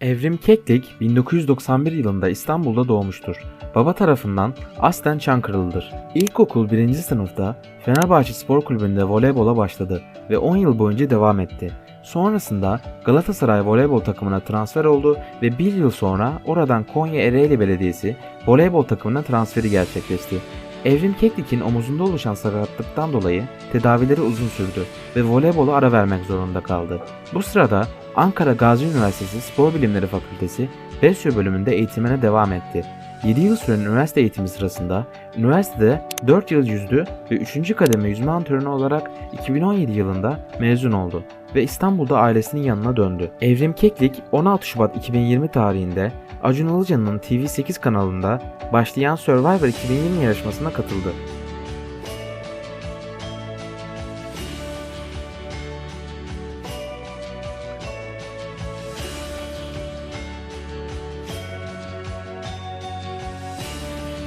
Evrim Keklik 1991 yılında İstanbul'da doğmuştur. Baba tarafından aslen Çankırılıdır. İlkokul 1. sınıfta Fenerbahçe Spor Kulübü'nde voleybola başladı ve 10 yıl boyunca devam etti. Sonrasında Galatasaray voleybol takımına transfer oldu ve bir yıl sonra oradan Konya Ereğli Belediyesi voleybol takımına transferi gerçekleşti. Evrim Keklik'in omuzunda oluşan sakatlıktan dolayı tedavileri uzun sürdü ve voleybola ara vermek zorunda kaldı. Bu sırada Ankara Gazi Üniversitesi Spor Bilimleri Fakültesi Besyo bölümünde eğitimine devam etti. 7 yıl süren üniversite eğitimi sırasında üniversitede 4 yıl yüzdü ve 3. kademe yüzme antrenörü olarak 2017 yılında mezun oldu ve İstanbul'da ailesinin yanına döndü. Evrim Keklik 16 Şubat 2020 tarihinde Acun Ilıcalı'nın TV8 kanalında başlayan Survivor 2020 yarışmasına katıldı